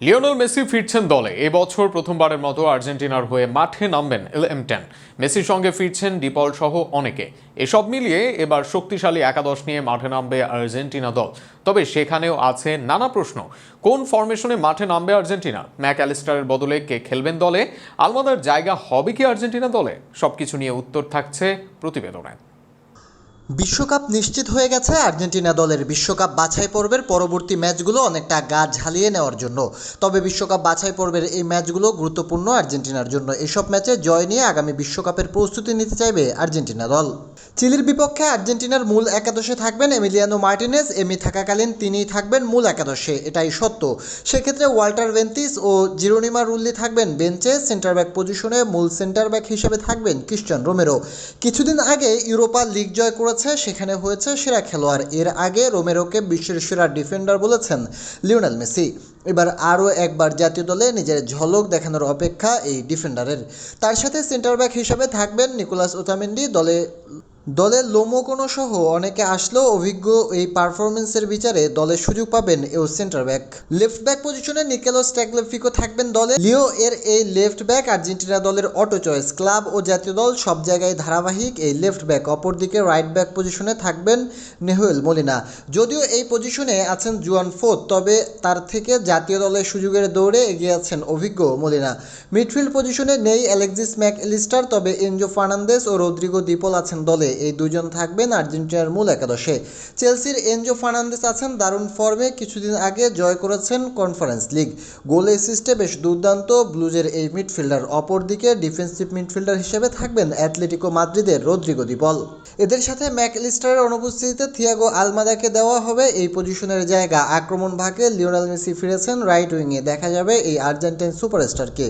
Lionel Messi ফিরছেন দলে। এবছর প্রথমবারের মতো আর্জেন্টিনার হয়ে মাঠে নামবেন এল এম টেন মেসির সঙ্গে ফিরছেন ডিপল সহ অনেকে। এসব মিলিয়ে এবার শক্তিশালী একাদশ নিয়ে মাঠে নামবে আর্জেন্টিনা দল। তবে সেখানেও আছে নানা প্রশ্ন। কোন ফরমেশনে মাঠে নামবে আর্জেন্টিনা? ম্যাক অ্যালিস্টারের বদলে কে খেলবেন দলে? আলমাদার জায়গা হবে কি আর্জেন্টিনা দলে? সবকিছু নিয়ে উত্তর থাকছে প্রতিবেদনে। বিশ্বকাপ নিশ্চিত হয়ে গেছে। আর্জেন্টিনা দলের বিশ্বকাপ বাছাই পর্বের পরবর্তী ম্যাচগুলো অনেকটা গা ঝালিয়ে নেওয়ার জন্য। তবে বিশ্বকাপ বাছাই পর্বের এই ম্যাচগুলো গুরুত্বপূর্ণ আর্জেন্টিনার জন্য। এসব ম্যাচে জয় নিয়ে আগামী বিশ্বকাপের প্রস্তুতি নিতে চাইবে আর্জেন্টিনা দল। চিলির বিপক্ষে আর্জেন্টিনার মূল একাদশে থাকবেন এমিলিয়ানো মার্টিনেস। এমি থাকাকালীন তিনিই থাকবেন মূল একাদশে। এটাই সত্য। সেক্ষেত্রে ওয়াল্টার ভেন্তিস ও জিরোনিমা রুল্লি থাকবেন বেঞ্চে। সেন্টার ব্যাক পজিশনে মূল সেন্টার ব্যাক হিসেবে থাকবেন ক্রিশ্চান রোমেরো। কিছুদিন আগে ইউরোপা লিগ জয় করেছে সেখানে হয়েছে সেরা খেলোয়াড়। এর আগে রোমেরোকে বিশ্বের সেরা ডিফেন্ডার বলেছেন লিওনেল মেসি। এবার আরও একবার জাতীয় দলে নিজের ঝলক দেখানোর অপেক্ষা এই ডিফেন্ডারের। তার সাথে সেন্টার ব্যাক হিসেবে থাকবেন নিকোলাস ওতামেন্ডি দলে দলের লোমোকোনো সহ অনেকে আসলেও অভিজ্ঞ এই পারফরমেন্সের বিচারে দলে সুযোগ পাবেন এও সেন্টার ব্যাক। লেফট ব্যাক পজিশনে নিকেলোস ট্যাগলেফিকো থাকবেন দলে। লিও এর এই লেফট ব্যাক আর্জেন্টিনা দলের অটো চয়েস ক্লাব ও জাতীয় দল সব জায়গায় ধারাবাহিক এই লেফট ব্যাক। অপরদিকে রাইট ব্যাক পজিশনে থাকবেন নেহুয়েল মলিনা। যদিও এই পজিশনে আছেন জুয়ান ফোর্থ, তবে তার থেকে জাতীয় দলের সুযোগের দৌড়ে এগিয়ে আছেন অভিজ্ঞ মলিনা। মিডফিল্ড পজিশনে নেই অ্যালেক্সিস ম্যাক এলিস্টার তবে এনজো ফার্নান্দেস ও রদ্রিগো দীপল আছেন দলে। এই দুজন থাকবেন আর্জেন্টিনার মূল একাদশে। চেলসির এনজো ফার্নান্দেস আছেন, দারুণ ফর্মে কিছুদিন আগে জয় করেছেন কনফারেন্স লিগ। গোল অ্যাসিস্টে বেশ দুর্দান্ত, ব্লুজের এই মিডফিল্ডার অপরদিকে ডিফেন্সিভ মিডফিল্ডার হিসেবে থাকবেন অ্যাথলেটিকো মাদ্রিদের রদ্রিগো দিপল। এদের সাথে ম্যাক এলিস্টারের অনুপস্থিতিতে থিয়াগো আলমাদাকে দেওয়া হবে। এই পজিশনের জায়গা আক্রমণ ভাগে লিওনেল মেসি ফিরেছেন, রাইট উইংয়ে দেখা যাবে এই আর্জেন্টাইন সুপারস্টারকে।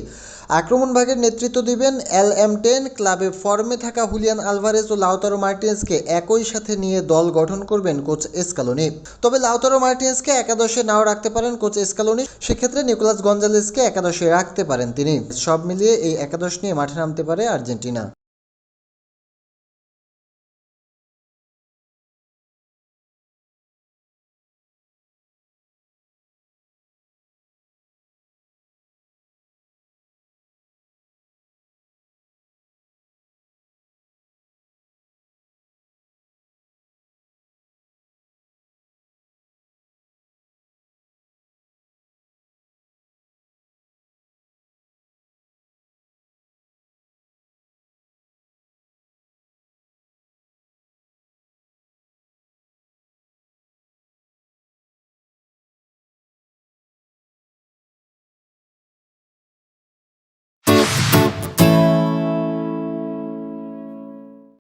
আক্রমণ ভাগের নেতৃত্ব দিবেন এল এম টেন ক্লাবে ফর্মে থাকা হুলিয়ান আলভারেজ ও লাউতারো মার্টিনসকে একই সাথে নিয়ে দল গঠন করবেন কোচ এসকালোনি। তবে লাউতারো মার্টিনসকে একাদশে নাও রাখতে পারেন কোচ এসকালোনি। সেক্ষেত্রে নিকোলাস গঞ্জালেসকে একাদশে রাখতে পারেন তিনি। সব মিলিয়ে এই একাদশ নিয়ে মাঠে নামতে পারে আর্জেন্টিনা।